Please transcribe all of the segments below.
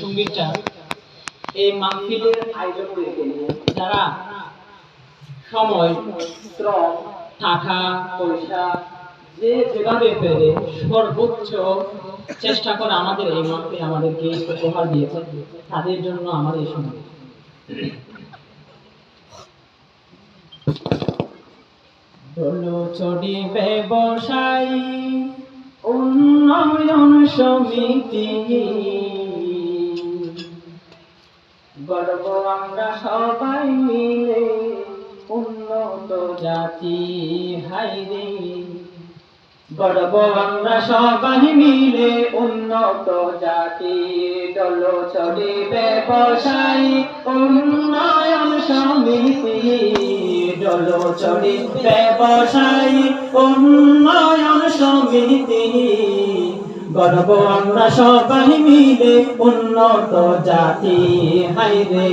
সঙ্গীতটা এই মাহফিলের আয়োজন যারা সময়, শ্রম, টাকা, পয়সা, যে যেভাবে পেরে সর্বোচ্চ চেষ্টা করে আমাদের এই মাহফিল আমাদেরকে উপহার দিয়েছে তাদের জন্য আমার এই ব্যবসায়ী উন্নয়ন সমিতি। গর্ব আমরা সবাই মিলে, উন্নত জাতি হাইরে গর্ব আমরা সবাই মিলে, উন্নত জাতি, দল চড়ি ব্যবসায়ী, উন্নয়ন সমিতি। দল চড়ি ব্যবসায়ী, উন্নয়ন সমিতি। গর্ব আমরা সবাই মিলে উন্নত জাতি হাইরে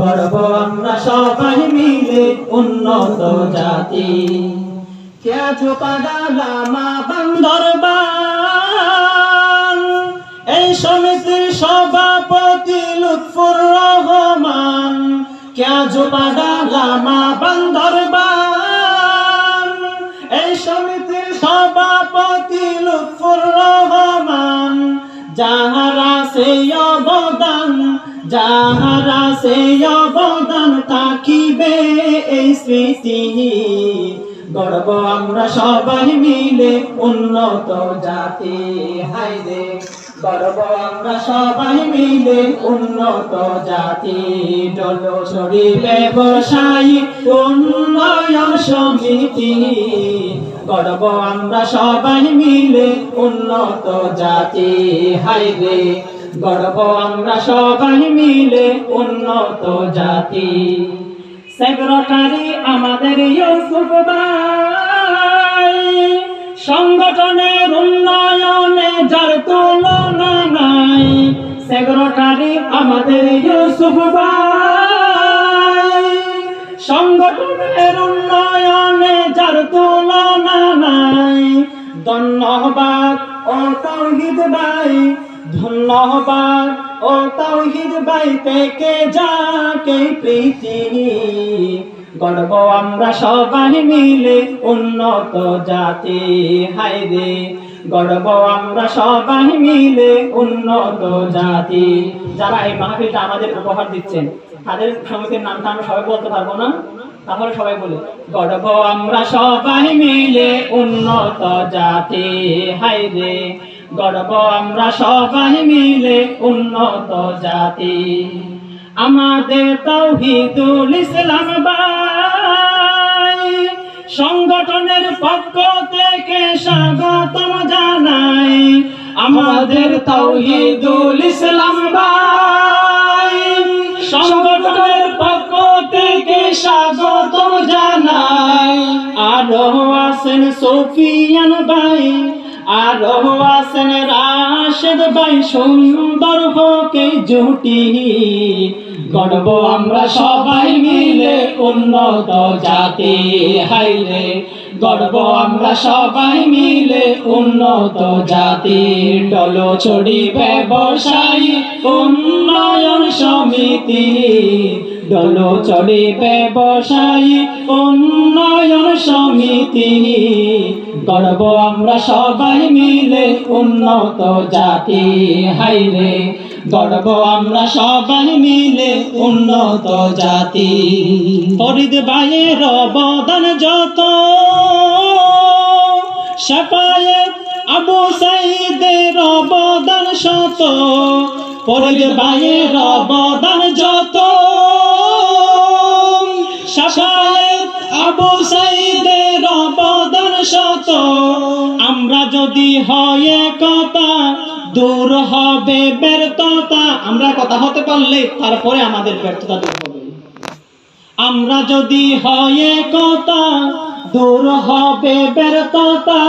গর্ব আমরা সবাই মিলে উন্নত জাতি কে ঝোপাডালা মা বান্দরবান এই সমিতির সভাপতি লুৎফুর রহমান কে ঝোপাডালা মা বান্দর সেই অবদান, যাহারা সেই অবদান থাকিবে এই স্মৃতি। গর্ব আমরা সবাই মিলে উন্নত জাতি হাইরে গর্ব আমরা সবাই মিলে উন্নত জাতি। ডলছড়ি ব্যবসায়ী উন্নয়ন সমিতি। গর্ব আমরা সবাই মিলে উন্নত জাতি হাইরে গর্ব আমরা সবাই মিলে উন্নত জাতি। সেক্রেটারি আমাদের ইউসুফ ভাই। সংগঠনের উন্নয়নে যার তুলনা নাই, সেক্রেটারি আমাদের ইউসুফ ভাই। সংগঠনের উন্নয়নে যার তুলনা নাই, ধন্যবাদ ও তৌহিদ ভাই। ধন্যবাদ ও তৌহিদ ভাই থেকে যাকে প্রীতি গর্ব আমরা সবাই মিলে উন্নত জাতি হাইরে গর্ব আমরা সবাই মিলে উন্নত জাতি। যারা এই মাহফিলটা আমাদের উপহার দিচ্ছেন, তাদের সমিতির নামটা আমরা সবাই বলতে পারব না? তাহলে সবাই বলে, গর্ব আমরা সবাই মিলে উন্নত জাতি হাইরে গর্ব, আমরা সবাই মিলে উন্নত জাতি। আমাদের তৌহিদুল ইসলাম সংগঠনের পক্ষ থেকে স্বাগতম জানাই আমাদের তৌহিদুল ইসলাম সংগঠনের পক্ষ থেকে স্বাগতম জানাই। আরও আছেন সোফিয়ান ভাই আরও আছেন রাশেদ ভাই, সুন্দর হোকে জুটি। গর্ব আমরা সবাই মিলে উন্নত জাতি। হাইরে গর্ব আমরা সবাই মিলে উন্নত জাতি। টলো ছড়ি ব্যবসায়ী, উন্নয়ন সমিতি। ডলো চড়ে ব্যবসায়ী, উন্নয়ন সমিতি। গর্ব আমরা সবাই মিলে উন্নত জাতি হাইরে গর্ব আমরা সবাই মিলে উন্নত জাতি। ফরিদ ভাইয়ের অবদান যত সাফায়েত আবু সাইদের অবদান শত। ফরিদ ভাইয়ের অবদান যত যদি হয় কথা দূর হবে ব্যর্থতা। আমরা কথা হতে পারলে তারপরে আমাদের ব্যর্থতা দূর হবে। আমরা যদি হয় কথা দূর হবে ব্যর্থতা।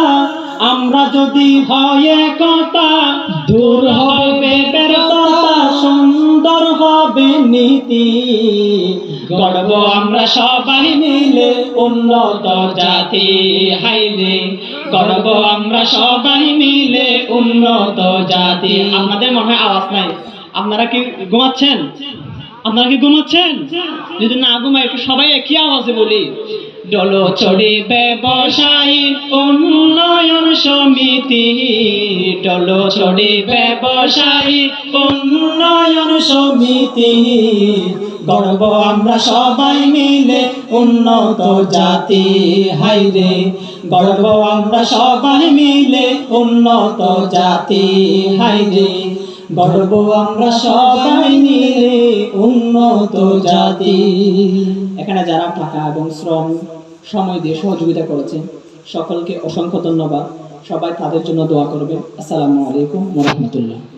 আমরা যদি হয় কথা দূর হবে ব্যর্থতা। সুন্দর হবে নীতি। গর্ব আমরা সবাই মিলে উন্নত জাতি হাইলে গর্ব আমরা সবাই মিলে উন্নত জাতি। আমাদের মনে হয় আওয়াজ নাই। আপনারা কি ঘুমাচ্ছেন? আপনারা কি ঘুমাচ্ছেন? যদি না ঘুমায় একটু সবাই একই আওয়াজে বলি। ডলচড়ি ব্যবসায়ী উন্নয়ন সমিতি। ডলচড়ি ব্যবসায়ী উন্নয়ন সমিতি। গর্ব আমরা সবাই মিলে উন্নত জাতি হাইরে গর্ব আমরা সবাই মিলে উন্নত জাতি হাইরে গর্ব আমরা সবাই মিলে উন্নত জাতি। এখানে যারা টাকা এবং শ্রম, সময় দিয়ে সহযোগিতা করেছে সকলকে অসংখ্য ধন্যবাদ। সবাই তাদের জন্য দোয়া করবেন। আসসালামু আলাইকুম রহমতুল্লাহ।